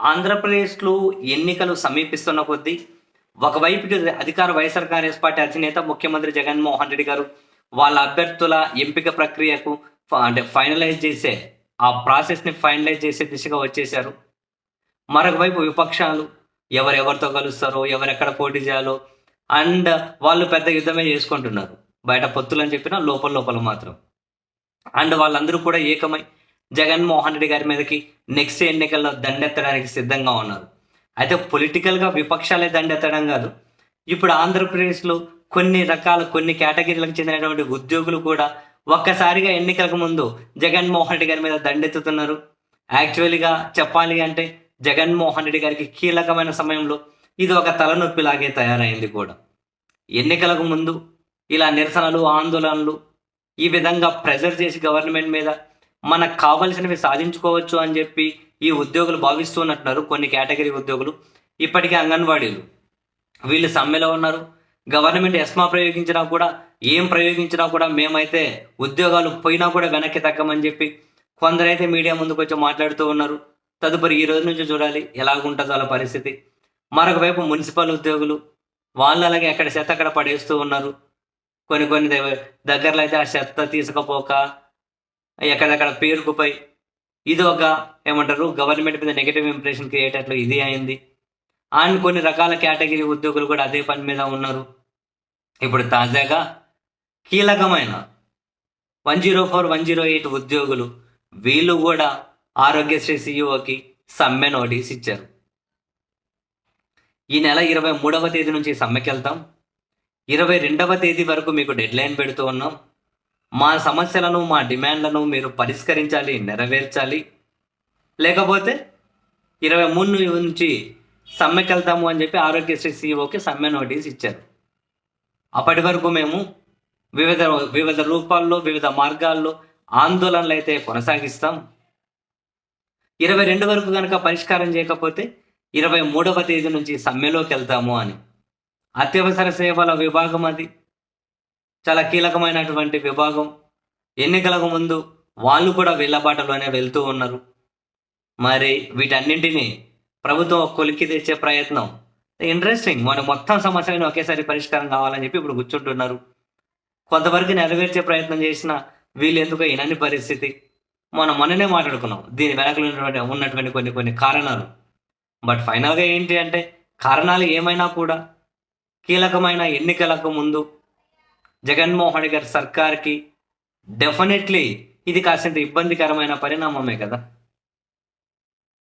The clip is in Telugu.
ఆంధ్రప్రదేశ్లో ఎన్నికలు సమీపిస్తున్న కొద్దీ ఒకవైపుకి అధికార వైఎస్ఆర్ కాంగ్రెస్ పార్టీ అధినేత ముఖ్యమంత్రి జగన్మోహన్ రెడ్డి గారు వాళ్ళ అభ్యర్థుల ఎంపిక ప్రక్రియకు ఫ- అంటే ఫైనలైజ్ చేసే ఆ ప్రాసెస్ని ఫైనలైజ్ చేసే దిశగా వచ్చేశారు. మరొకవైపు విపక్షాలు ఎవరెవరితో కలుస్తారో ఎవరెక్కడ పోటీ చేయాలో అండ్ వాళ్ళు పెద్ద యుద్ధమే చేసుకుంటున్నారు. బయట పొత్తులు అని చెప్పినా లోపల లోపల మాత్రం. అండ్ వాళ్ళందరూ కూడా ఏకమై జగన్మోహన్ రెడ్డి గారి మీదకి నెక్స్ట్ ఎన్నికల్లో దండెత్తడానికి సిద్ధంగా ఉన్నారు. అయితే పొలిటికల్గా విపక్షాలే దండెత్తడం కాదు. ఇప్పుడు ఆంధ్రప్రదేశ్లో కొన్ని రకాల కొన్ని కేటగిరీలకు చెందినటువంటి ఉద్యోగులు కూడా ఒక్కసారిగా ఎన్నికలకు ముందు జగన్మోహన్ రెడ్డి గారి మీద దండెత్తుతున్నారు. యాక్చువల్గా చెప్పాలి అంటే జగన్మోహన్ రెడ్డి గారికి కీలకమైన సమయంలో ఇది ఒక తలనొప్పిలాగే తయారైంది కూడా. ఎన్నికలకు ముందు ఇలా నిరసనలు ఆందోళనలు ఈ విధంగా ప్రెజర్ చేసి గవర్నమెంట్ మీద మనకు కావలసినవి సాధించుకోవచ్చు అని చెప్పి ఈ ఉద్యోగులు భావిస్తున్నట్టున్నారు కొన్ని కేటగిరీ ఉద్యోగులు. ఇప్పటికే అంగన్వాడీలు. వీళ్ళు సమ్మెలో ఉన్నారు. గవర్నమెంట్ ఎస్మా ప్రయోగించినా కూడా ఏం ప్రయోగించినా కూడా మేమైతే ఉద్యోగాలు పోయినా కూడా వెనక్కి తగ్గమని చెప్పి కొందరైతే మీడియా ముందుకు వచ్చి మాట్లాడుతూ ఉన్నారు. తదుపరి ఈ రోజు నుంచి చూడాలి ఎలాగుంటుందో వాళ్ళ పరిస్థితి. మరొక వైపు మున్సిపల్ ఉద్యోగులు వాళ్ళు అలాగే ఎక్కడ చెత్త అక్కడ పడేస్తూ ఉన్నారు. కొన్ని కొన్ని దగ్గరలో అయితే ఆ చెత్త తీసుకపోక ఎక్కడెక్కడ పేరుకుపోయి ఇది ఒక ఏమంటారు గవర్నమెంట్ మీద నెగిటివ్ ఇంప్రెషన్ క్రియేట్ అట్లు ఇది అయింది. అండ్ కొన్ని రకాల కేటగిరీ ఉద్యోగులు కూడా అదే పని మీద ఉన్నారు. ఇప్పుడు తాజాగా కీలకమైన one zero four one zero eight ఉద్యోగులు వీళ్ళు కూడా ఆరోగ్యశ్రీ సీఈఓకి సమ్మె నోటీస్ ఇచ్చారు. ఈ నెల ఇరవై మూడవ తేదీ నుంచి సమ్మెకి వెళ్తాం ఇరవై రెండవ తేదీ వరకు మీకు డెడ్ లైన్ పెడుతూ ఉన్నాం. మా సమస్యలను మా డిమాండ్లను మీరు పరిష్కరించాలి నెరవేర్చాలి. లేకపోతే ఇరవై మూడు నుంచి సమ్మెకి వెళ్తాము అని చెప్పి ఆరోగ్యశ్రీ సీఈఓకి సమ్మె నోటీస్ ఇచ్చారు. అప్పటి వరకు మేము వివిధ వివిధ రూపాల్లో వివిధ మార్గాల్లో ఆందోళనలు అయితే కొనసాగిస్తాం. ఇరవై రెండు వరకు కనుక పరిష్కారం చేయకపోతే ఇరవై మూడవ తేదీ నుంచి సమ్మెలోకి వెళ్తాము అని. అత్యవసర సేవల విభాగం అది. చాలా కీలకమైనటువంటి విభాగం. ఎన్నికలకు ముందు వాళ్ళు కూడా వీళ్ళబాటలోనే వెళ్తూ ఉన్నారు. మరి వీటన్నింటినీ ప్రభుత్వం కొలికి కొలిక్కి తెచ్చే ప్రయత్నం. ఇంట్రెస్టింగ్. మన మొత్తం సమస్యలను ఒకేసారి పరిష్కారం కావాలని చెప్పి ఇప్పుడు కూర్చుంటున్నారు. కొంతవరకు నెరవేర్చే ప్రయత్నం చేసిన వీళ్ళు ఎందుకు ఇనని పరిస్థితి. మనం మొన్ననే మాట్లాడుకున్నాం. దీని వెనకలు ఉన్నటువంటి ఉన్నటువంటి కొన్ని కొన్ని కారణాలు. బట్ ఫైనల్గా ఏంటి అంటే కారణాలు ఏమైనా కూడా కీలకమైన ఎన్నికలకు ముందు జగన్మోహన్ గారి సర్కార్కి డెఫినెట్లీ ఇది కాసింత ఇబ్బందికరమైన పరిణామమే కదా.